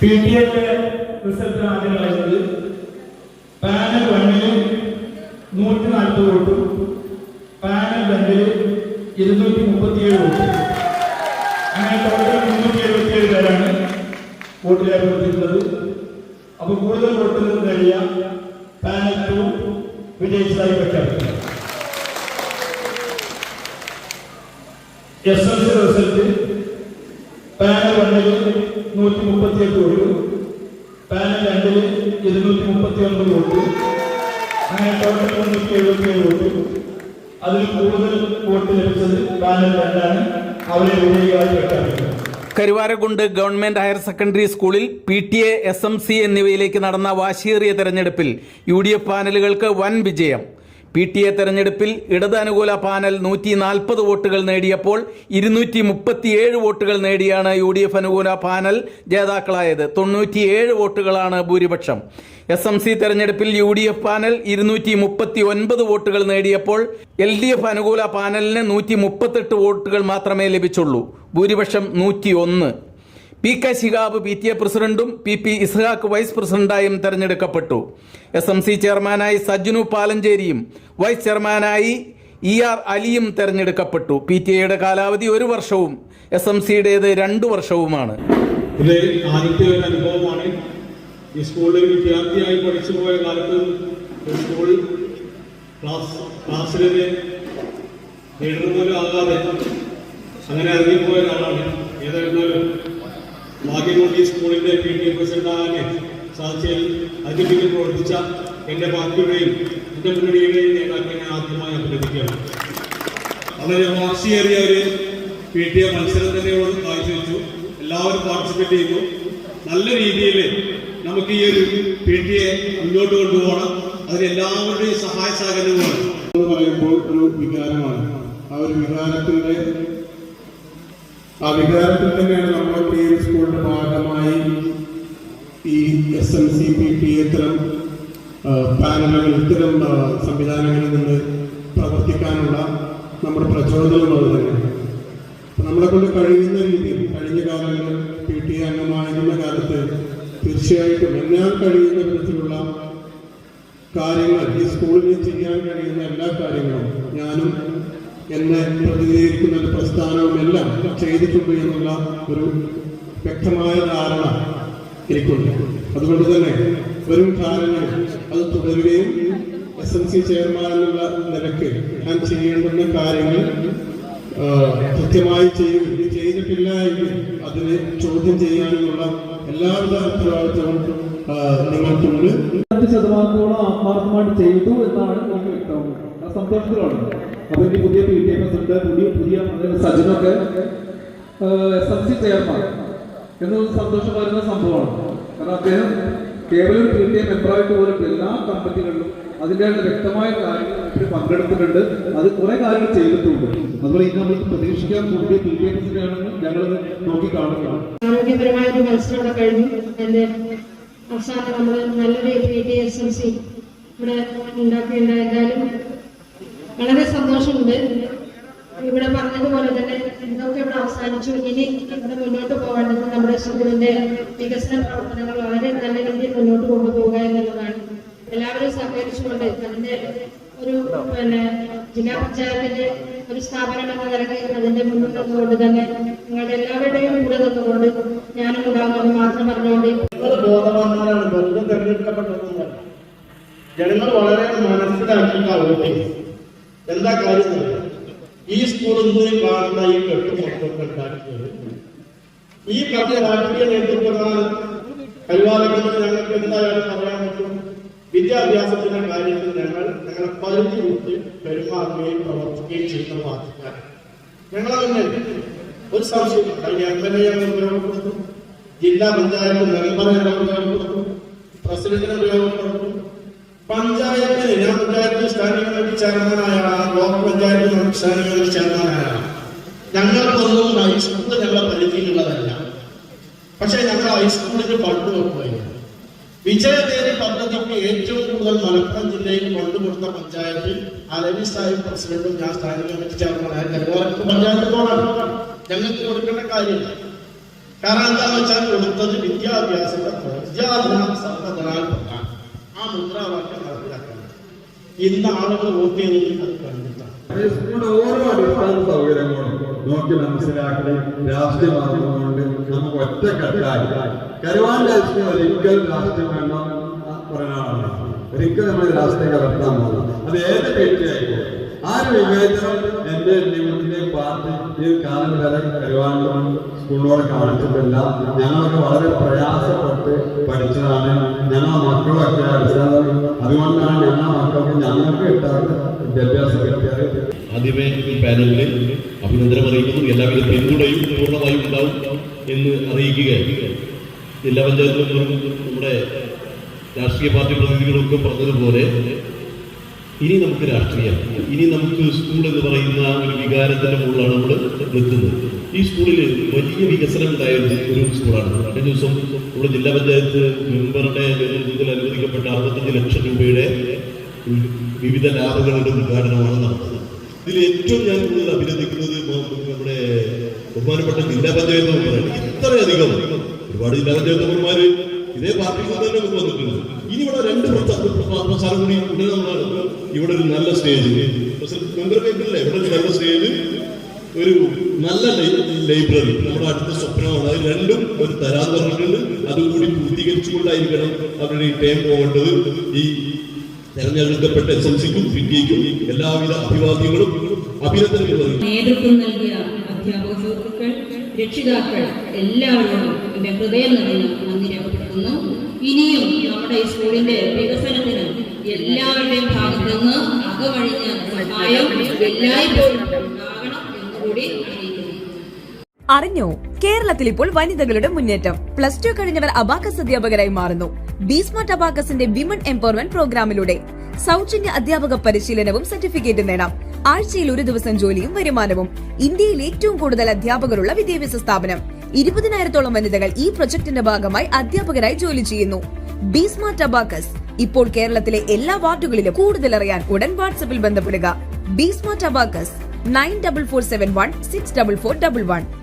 P T എന്റെ result ആദ്യം panel വണ്ണിൽ നൂറ്റി നാൽപ്പത് വോട്ടും. പാനൽ രണ്ടിൽ ഇരുന്നൂറ്റി മുപ്പത്തിയേഴ് വോട്ടും. അങ്ങനെ ടോട്ടൽ മുന്നൂറ്റി എഴുപത്തിയേഴ് പേരാണ് വോട്ട് രേഖപ്പെടുത്തിയിട്ടുള്ളത് അപ്പോൾ കൂടുതൽ വോട്ട് നേടിയ പാനൽ ടു വിജയിച്ചതായി പ്രഖ്യാപിക്കുന്നു. റിസൾട്ട് പാനൽ വണ്ണിൽ നൂറ്റി മുപ്പത്തിയെട്ട് വോട്ട്. പാനൽ രണ്ടിൽ ഇരുന്നൂറ്റി മുപ്പത്തി ഒൻപത് വോട്ട്. അങ്ങനെ ടോട്ടൽ മുന്നൂറ്റി എഴുപത്തി ഏഴ് വോട്ട്. അതിൽ കൂടുതൽ വോട്ട് ലഭിച്ചത് പാനൽ രണ്ടാണ്. അവരെ വിജയികളായി പ്രഖ്യാപിക്കുന്നത് കരുവാരകുണ്ട് ഗവൺമെന്റ് ഹയർ സെക്കൻഡറി സ്കൂളിൽ P T A S M C എന്നിവയിലേക്ക് നടന്ന വാശിയേറിയ തെരഞ്ഞെടുപ്പിൽ യു ഡി എഫ് പാനലുകൾക്ക് വൻ വിജയം. പി ടി എ തെരഞ്ഞെടുപ്പിൽ ഇടത് അനുകൂല പാനൽ നൂറ്റി നാൽപ്പത് വോട്ടുകൾ നേടിയപ്പോൾ ഇരുന്നൂറ്റി മുപ്പത്തിയേഴ് വോട്ടുകൾ നേടിയാണ് യു ഡി എഫ് അനുകൂല പാനൽ ജേതാക്കളായത്. തൊണ്ണൂറ്റിയേഴ് വോട്ടുകളാണ് ഭൂരിപക്ഷം. എസ് എം സി തെരഞ്ഞെടുപ്പിൽ യു ഡി എഫ് പാനൽ ഇരുന്നൂറ്റി മുപ്പത്തി ഒൻപത് വോട്ടുകൾ നേടിയപ്പോൾ എൽ ഡി എഫ് അനുകൂല പാനലിന് നൂറ്റി മുപ്പത്തെട്ട് വോട്ടുകൾ മാത്രമേ ലഭിച്ചുള്ളൂ. ഭൂരിപക്ഷം നൂറ്റി ഒന്ന് P K Shihab P T A പ്രസിഡന്റും പി പി ഇസ്ഹാഖ് വൈസ് പ്രസിഡന്റായും തെരഞ്ഞെടുക്കപ്പെട്ടു. എസ് എം സി ചെയർമാനായി സജ്ജനു പാലഞ്ചേരിയും വൈസ് ചെയർമാനായി ഇ ആർ അലിയും തെരഞ്ഞെടുക്കപ്പെട്ടു. പി ടി എയുടെ കാലാവധി ഒരു വർഷവും എസ് എം സിയുടേത് രണ്ടു വർഷവുമാണ്. ഇത് ആദ്യത്തെ അനുഭവമാണ്. ഈ സ്കൂളിൽ വിദ്യാർത്ഥിയായി പോയ ക്ലാസ് അങ്ങനെ ഇറങ്ങിപ്പോയ ഒരാളാണ്. ഏതായിരുന്നാലും ഭാഗ്യം കൊണ്ട് ഈ സ്കൂളിന്റെ പി ടി എ പ്രസിഡന്റ് ആകാൻ സാധിച്ചതിൽ അതിഥികൾ പ്രവർത്തിച്ച എന്റെ പാർട്ടിയുടെയും എന്റെ മുന്നണിയുടെയും നേതാക്കളെ ഞാൻ ആദ്യമായി അഭിനന്ദിക്കുകയാണ്. വളരെ വാശിയേറിയ ഒരു പി ടി എ മത്സരം തന്നെയോട് ഇവിടെ കാഴ്ചവെച്ചു. എല്ലാവരും പാർട്ടിസിപ്പേറ്റ് ചെയ്തു. നല്ല രീതിയിൽ നമുക്ക് ഈ ഒരു പി ടി എ മുന്നോട്ട് കൊണ്ടുപോകണം. അതിന് എല്ലാവരുടെയും സഹായ സഹകരണമാണ് എന്ന് പറയുമ്പോൾ ഒരു വികാരമാണ്. ആ ഒരു വികാരത്തിന്റെ ആ വികാരത്തിൽ തന്നെയാണ് നമ്മളൊക്കെ ഈ സ്കൂളിന്റെ ഭാഗമായി ഈ S M C P T ഇത്തരം പാനലുകൾ ഇത്തരം സംവിധാനങ്ങളിൽ നിന്ന് പ്രവർത്തിക്കാനുള്ള നമ്മുടെ പ്രചോദനം അത് നമ്മളെ കൊണ്ട് കഴിയുന്ന രീതിയിൽ കഴിഞ്ഞ കാലങ്ങളിൽ പി ടി എ അംഗമായിരുന്ന കാലത്ത് തീർച്ചയായിട്ടും എന്നാൽ കഴിയുന്ന വിധത്തിലുള്ള കാര്യങ്ങൾ ഈ സ്കൂളിൽ ചെയ്യാൻ കഴിയുന്ന എല്ലാ കാര്യങ്ങളും ഞാനും എന്നെ പ്രതിനിധീകരിക്കുന്ന ഒരു പ്രസ്ഥാനവും എല്ലാം ചെയ്തിട്ടുണ്ട് എന്നുള്ള ഒരു വ്യക്തമായ ധാരണ എനിക്കുണ്ട്. അതുകൊണ്ട് തന്നെ വരും കാലങ്ങൾ അത് തുടരുകയും എസ് എം സി ചെയർമാൻ എന്നുള്ള നിലയ്ക്ക് ഞാൻ ചെയ്യേണ്ടുന്ന കാര്യങ്ങൾ കൃത്യമായി ചെയ്യും ചെയ്തിട്ടില്ല എങ്കിൽ അതിനെ ചോദ്യം ചെയ്യാനുള്ള എല്ലാവിധ ഉത്തരവാദിത്വവും ആ, നിങ്ങൾക്കുണ്ട്. ശതമാനത്തോളം ആത്മാർത്ഥമായിട്ട് ചെയ്തു എന്നാണ് നമുക്ക് വ്യക്തമാക്കുന്നത് ആ സന്തോഷത്തിലാണ്. അപ്പൊ ഇനി പുതിയ പി ടി എം എസ് ഉണ്ട്. പുതിയ പുതിയ സജ്ജനൊക്കെ എസ് എം സി ചെയർമാൻ എന്നത് സന്തോഷം വരുന്ന സംഭവമാണ്. കാരണം അദ്ദേഹം കേവലം പി ടി എം മെമ്പറായിട്ട് പോലും എല്ലാ കമ്പനികളിലും അതിന്റെ വ്യക്തമായ കാര്യങ്ങൾ പങ്കെടുത്തിട്ടുണ്ട്. അത് കുറെ കാര്യങ്ങൾ ചെയ്തിട്ടുണ്ട്. അതുപോലെ ഇനി നമുക്ക് പ്രതീക്ഷിക്കാൻ പുതിയ പി ടി എം എസിനെയാണെന്ന് ഞങ്ങൾ നോക്കി കാണുകയാണ് ആരോഗ്യപരമായ ഒരു മത്സരം കഴിഞ്ഞു. അവസാനം നമ്മൾ നല്ലൊരു P T S M C ഇവിടെ ഉണ്ടാക്കിയിട്ടുണ്ട്. എന്തായാലും വളരെ സന്തോഷമുണ്ട്. ഇവിടെ പറഞ്ഞതുപോലെ തന്നെ ഇതൊക്കെ ഇവിടെ അവസാനിച്ചു. ഇനി ഇവിടെ മുന്നോട്ട് പോകേണ്ടത് നമ്മുടെ സ്കൂളിന്റെ വികസന പ്രവർത്തനങ്ങൾ വളരെ നല്ല രീതിയിൽ മുന്നോട്ട് കൊണ്ടുപോകുക എന്നുള്ളതാണ്. എല്ലാവരും സഹകരിച്ചുകൊണ്ട് അതിന്റെ ഒരു പിന്നെ ജില്ലാ പഞ്ചായത്തിന്റെ ഒരു സ്ഥാപനം എന്ന നിലയ്ക്ക് അതിന്റെ മുന്നിൽ നിന്നുകൊണ്ട് തന്നെ നിങ്ങളുടെ എല്ലാവരുടെയും കൂടെ നിന്നുകൊണ്ട് ഞാനും ഉണ്ടാകുന്നത് മാത്രം പറഞ്ഞുകൊണ്ട് ജനങ്ങൾ വളരെ മനസ്സിലാക്കിയിട്ടാ. എന്താ കാര്യം? ഈ സ്കൂളിൽ നിന്ന് കാണുന്ന ഈ കെട്ടുമൊക്കെ ഉണ്ടാക്കിയത്. ഈ കഥ രാഷ്ട്രീയ നേതൃത്വമാണ് കൈവാരങ്ങളിൽ ഞങ്ങൾക്ക് എന്തായാലും പറയാൻ പറ്റും. വിദ്യാഭ്യാസത്തിന്റെ കാര്യത്തിൽ ഞങ്ങൾ ഞങ്ങളെ പരിധി വിട്ട് പെരുമാറുകയും പ്രവർത്തിക്കുകയും ചെയ്യുന്ന പാർട്ടിക്കാരാണ്. ഞങ്ങളങ്ങനെ ഒരു സംശയം കഴിഞ്ഞ എം എൽ എ ഞങ്ങൾ ഉപയോഗപ്പെടുത്തും. ജില്ലാ പഞ്ചായത്ത് മെമ്പർ ഞങ്ങൾ ഉപയോഗപ്പെടുത്തും. പ്രസിഡന്റിനെ ഉപയോഗപ്പെടുത്തും. പഞ്ചായത്തിന് ഞാൻ പഞ്ചായത്ത് സ്റ്റാൻഡിംഗ് കമ്മിറ്റി ചെയർമാനായ ആളാണ് ബ്ലോക്ക് പഞ്ചായത്ത് സ്റ്റാൻഡിംഗ് കമ്മിറ്റി ചെയർമാനായ ആളാണ് ഞങ്ങൾക്കൊന്നും ഹൈസ്കൂൾ ഞങ്ങളെ പരിധിയിലുള്ളതല്ല പക്ഷെ ഞങ്ങൾ ഹൈസ്കൂളിന് ഫണ്ട് വെക്കുകയാണ് വിജയദേവി പദ്ധതിക്ക് ഏറ്റവും കൂടുതൽ മലപ്പുറം ജില്ലയിൽ കൊണ്ടുകൊടുത്ത പഞ്ചായത്തിൽ അലവി സാഹിബ് പ്രസിഡന്റും ഞാൻ സ്റ്റാൻഡിംഗ് കമ്മിറ്റി ചെയർമാനായ കരുവാരത്ത് പഞ്ചായത്ത് ബോർഡാണ് ഞങ്ങൾക്ക് കൊടുക്കേണ്ട കാര്യമില്ല. കാരണം എന്താണെന്ന് വെച്ചാൽ കൊടുത്തത് വിദ്യാഭ്യാസത്തെ വിദ്യാഭ്യാസ സർവധനാൽപ്പെട്ടാണ് ആ മുദ്രാവാക്യം നടപ്പിലാക്കണം. ഇന്ന് ആളുകൾ വോട്ട് ചെയ്യുന്നത് അത് കണ്ടിട്ടാണ് നോക്കി മനസ്സിലാക്കി രാഷ്ട്രീയ മാധ്യമങ്ങളുണ്ട് നമുക്ക് ഒറ്റക്കെട്ടായി കരുവാൻ രാഷ്ട്രീയം ഒരിക്കലും രാഷ്ട്രീയം വേണം പറയാനാണ് ഒരിക്കലും നമ്മൾ രാഷ്ട്രീയം കലർത്താൻ പോകുന്നത്. അത് ഏത് ഒരു വിവേചനം എന്റെ ജീവിതത്തിലെ പാർട്ടി ഈ കാലം വരെ കരുവാനും സ്കൂളിനോട് കാണിച്ചിട്ടില്ല. ഞങ്ങളൊക്കെ വളരെ പ്രയാസപ്പെട്ട് പഠിച്ചതാണ്. ഞങ്ങളെ മക്കളൊക്കെ അടിസ്ഥാന അതുകൊണ്ടാണ് ഞങ്ങളെ മക്കൾക്ക് ഞങ്ങൾക്ക് കിട്ടാത്ത വിദ്യാഭ്യാസം കിട്ടിയത്. ആദ്യമേ ഈ പാനലിന് അഭിനന്ദനം അറിയിക്കുന്നു. എല്ലാവരും പിന്തുണയും പൂർണമായും ഉണ്ടാവും എന്ന് അറിയിക്കുകയാണ് ജില്ലാ പഞ്ചായത്ത് നമ്മുടെ രാഷ്ട്രീയ പാർട്ടി പ്രതിനിധികളൊക്കെ പറഞ്ഞതുപോലെ ഇനി നമുക്ക് രാഷ്ട്രീയം. ഇനി നമുക്ക് സ്കൂൾ എന്ന് പറയുന്ന ഒരു വികാരത്തിന്റെ മുകളിലാണ് നമ്മൾ നിൽക്കുന്നത്. ഈ സ്കൂളിൽ വലിയ വികസനം ഉണ്ടായ ഒരു സ്കൂളാണ് കഴിഞ്ഞ ദിവസം നമ്മുടെ ജില്ലാ പഞ്ചായത്ത് മെമ്പറുടെ നേതൃത്വത്തിൽ അനുവദിക്കപ്പെട്ട അറുപത്തഞ്ച് ലക്ഷം രൂപയുടെ വിവിധ ലാബുകളുടെ ഉദ്ഘാടനമാണ് നടന്നത്. ഇതിൽ ഏറ്റവും ഞാൻ കൂടുതൽ അഭിനന്ദിക്കുന്നത് നമ്മുടെ ബഹുമാനപ്പെട്ട ജില്ലാ പഞ്ചായത്ത് മെമ്പറാണ്. ഇത്രയധികം ഒരുപാട് ജില്ലാ പഞ്ചായത്ത് മെമ്പർമാര് ഇതേ പാർട്ടിയിൽ തന്നെ മുമ്പ് വന്നിട്ടുണ്ട്. ഇനി ഇവിടെ രണ്ട് പ്രചാ- പ്ര- പ്രചാരം കൂടി നമ്മൾ ഇവിടെ ഒരു നല്ല സ്റ്റേജ് മെമ്പർ കേട്ടില്ലേ ഇവിടെ നല്ല സ്റ്റേജ് ഒരു നല്ല ലൈബ്രറി നമ്മുടെ അടുത്ത സ്വപ്നമാണ്. അത് രണ്ടും ഒരു തരാൻ പറഞ്ഞിട്ടുണ്ട് അതുകൂടി പൂർത്തീകരിച്ചുകൊണ്ടായിരിക്കണം അവരുടെ ഈ ടൈം പോകേണ്ടത്. ഈ തെരഞ്ഞെടുക്കപ്പെട്ട എസ് എം സിക്കും പി ടിക്കും എല്ലാവിധ അഭിവാദ്യങ്ങളും അഭിനന്ദനങ്ങളും നേതൃത്വം നൽകിയ അധ്യാപക സുഹൃത്തുക്കൾ രക്ഷിതാക്കൾ എല്ലാവരോടും എന്റെ ഹൃദയം നിറഞ്ഞ നന്ദി രേഖപ്പെടുത്തുന്നു ഇനിയും നമ്മുടെ ഈ സ്കൂളിന്റെ വികസനത്തിന് എല്ലാവരുടെയും ഭാഗത്ത് നിന്ന് അകവഴിഞ്ഞ സഹായം എല്ലായ്പ്പോഴും അറിയിക്കുന്നു. അറിഞ്ഞോ? കേരളത്തിൽ ഇപ്പോൾ വനിതകളുടെ മുന്നേറ്റം. പ്ലസ് ടു കഴിഞ്ഞവർ അബാക്കസ് അധ്യാപകരായി മാറുന്നു. ബീസ്മാർട്ട് അബാക്കസിന്റെ വിമൺ എംപവർമെന്റ് പ്രോഗ്രാമിലൂടെ സൗജന്യ അധ്യാപക പരിശീലനവും സർട്ടിഫിക്കറ്റ് നേടാം. ആഴ്ചയിൽ ഒരു ദിവസം ജോലിയും വരുമാനവും. ഇന്ത്യയിൽ ഏറ്റവും കൂടുതൽ അധ്യാപകരുള്ള വിദ്യാഭ്യാസ സ്ഥാപനം. ഇരുപതിനായിരത്തോളം വനിതകൾ ഈ പ്രൊജക്ടിന്റെ ഭാഗമായി അധ്യാപകരായി ജോലി ചെയ്യുന്നു. ബീസ്മാർട്ട് അബാക്കസ് ഇപ്പോൾ കേരളത്തിലെ എല്ലാ വാർഡുകളിലും കൂടുതൽ അറിയാൻ ഉടൻ വാട്സപ്പിൽ ബന്ധപ്പെടുക. B smart abacus nine double four seven one six double four double one.